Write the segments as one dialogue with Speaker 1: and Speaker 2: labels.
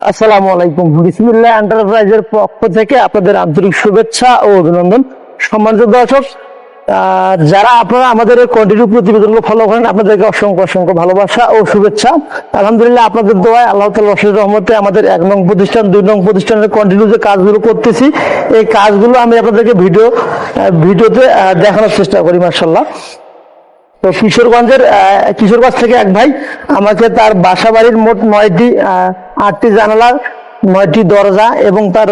Speaker 1: আসসালামু আলাইকুম। বিসমিল্লাহ এন্টারপ্রাইজের পক্ষ থেকে আপনাদের আন্তরিক শুভেচ্ছা ও অভিনন্দন। সম্মানিত দর্শক যারা আপনারা আমাদের কন্টিনিউ প্রতিবেদনগুলো ফলো করেন আপনাদেরকে অসংখ্য অসংখ্য ভালোবাসা ও শুভেচ্ছা। আলহামদুলিল্লাহ আপনাদের দোয়ায় আল্লাহ তালা রসের রহমতে আমাদের এক নং প্রতিষ্ঠান দুই নং প্রতিষ্ঠানের কন্টিনিউ যে কাজগুলো করতেছি এই কাজগুলো আমি আপনাদেরকে ভিডিও ভিডিওতে দেখানোর চেষ্টা করি মার্শাল্লাহ তো কিশোরগঞ্জের কিশোরগঞ্জ থেকে এক ভাই আমাকে তার বাসা বাড়ির মোট নয়টি আহ, আটটি জানালা নয়টি দরজা এবং তার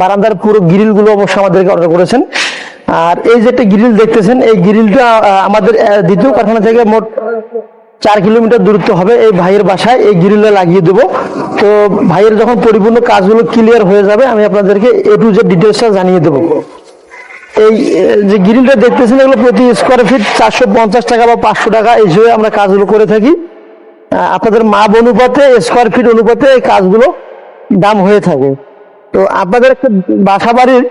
Speaker 1: বারান্দার পুরো গ্রিলগুলো অবশ্য আমাদেরকে অর্ডার করেছেন। আর এই যে একটা গ্রিল দেখতেছেন, এই গ্রিলটা আমাদের দ্বিতীয় কারখানা থেকে মোট চার কিলোমিটার দূরত্ব হবে এই ভাইয়ের বাসায়। এই গ্রিলে লাগিয়ে দেবো। তো ভাইয়ের যখন পরিপূর্ণ কাজগুলো ক্লিয়ার হয়ে যাবে, আমি আপনাদেরকে এ টু জেড ডিটেলসটা জানিয়ে দেবো। এই যে গ্রিলটা দেখতেছেন, এগুলো প্রতি স্কোয়ার ফিট চারশো পঞ্চাশ টাকা বা পাঁচশো টাকা। এই হিসেবে আমরা কাজগুলো করে থাকি। আপনাদের মাপ অনুপাতে স্কোয়ার ফিট অনুপাতে এই কাজগুলো দাম হয়ে থাকে। তো আপনাদের একটা বাসা বাড়ির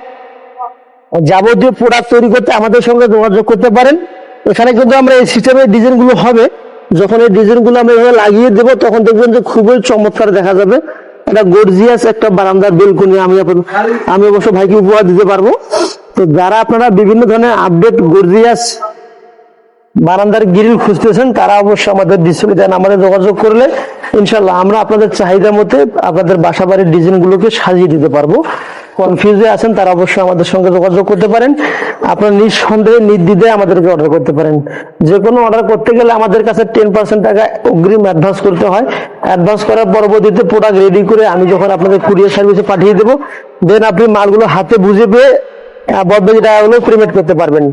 Speaker 1: যাবতীয় প্রোডাক্ট তৈরি করতে আমাদের সঙ্গে যোগাযোগ করতে পারেন। এখানে কিন্তু আমরা এই সিস্টেমের ডিজাইনগুলো হবে। যখন এই ডিজাইনগুলো আমরা এভাবে লাগিয়ে দেবো, তখন দেখবেন যে খুবই চমৎকার দেখা যাবে। একটা গর্জিয়াস একটা বারান্দার বেলকুনি আমি আমি অবশ্য ভাইকে উপহার দিতে পারব। তো যারা আপনারা বিভিন্ন ধরনের আপডেট গর্জিয়াস বারান্দার গ্রিল খুঁজতেছেন, তারা অবশ্যই আমাদের দেন আমাদের যোগাযোগ করলে ইনশাল্লাহ আমরা আপনাদের চাহিদা মতে আপনাদের বাসা বাড়ির ডিজাইনগুলোকে সাজিয়ে দিতে পারব। কনফিউজে আছেন, তারা অবশ্যই আমাদের সঙ্গে যোগাযোগ করতে পারেন। আপনার নিঃসন্দেহে, নির্দ্বিধায় আমাদেরকে অর্ডার করতে পারেন। যে কোনো অর্ডার করতে গেলে আমাদের কাছে টেন পার্সেন্ট টাকা অগ্রিম অ্যাডভান্স করতে হয়। অ্যাডভান্স করার পরবর্তীতে প্রোডাক্ট রেডি করে আমি যখন আপনাদের কুরিয়ার সার্ভিসে পাঠিয়ে দেবো, দেন আপনি মালগুলো হাতে বুঝে পেয়ে বদবাকি টাকাগুলো পেমেন্ট করতে পারবেন।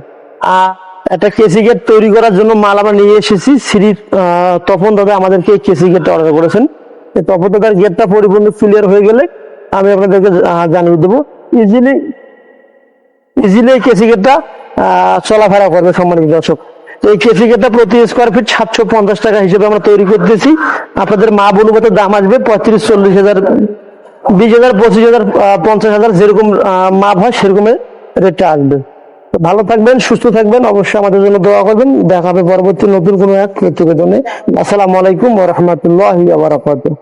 Speaker 1: আর একটা কেসি গেট তৈরি করার জন্য মাল আমরা নিয়ে এসেছি। শ্রী তপন দাদা আমাদেরকে এই কেসি গেটটা অর্ডার করেছেন। তপন দাদার গেটটা পরিপূর্ণ ক্লিয়ার হয়ে গেলে আমি আপনাদেরকে জানিয়ে দেবো। ইজিলি ইজিলি এই কেসি গেটটা চলাফেরা করবে সম্মানিত দর্শক। এই কেসি গেটটা প্রতি স্কোয়ার ফিট সাতশো পঞ্চাশ টাকা হিসেবে আমরা তৈরি করতেছি। আপনাদের মা অনুপাতে দাম আসবে পঁয়ত্রিশ, চল্লিশ হাজার, বিশ হাজার, পঁচিশ হাজার পঞ্চাশ হাজার যেরকম মাপ হয় সেরকমের রেটটা আসবে। ভালো থাকবেন, সুস্থ থাকবেন। অবশ্যই আমাদের জন্য দোয়া করবেন। দেখা হবে পরবর্তী নতুন কোনো এক প্রতিবেদনে। আসসালামু আলাইকুম ওয়া আবরাকাতুহ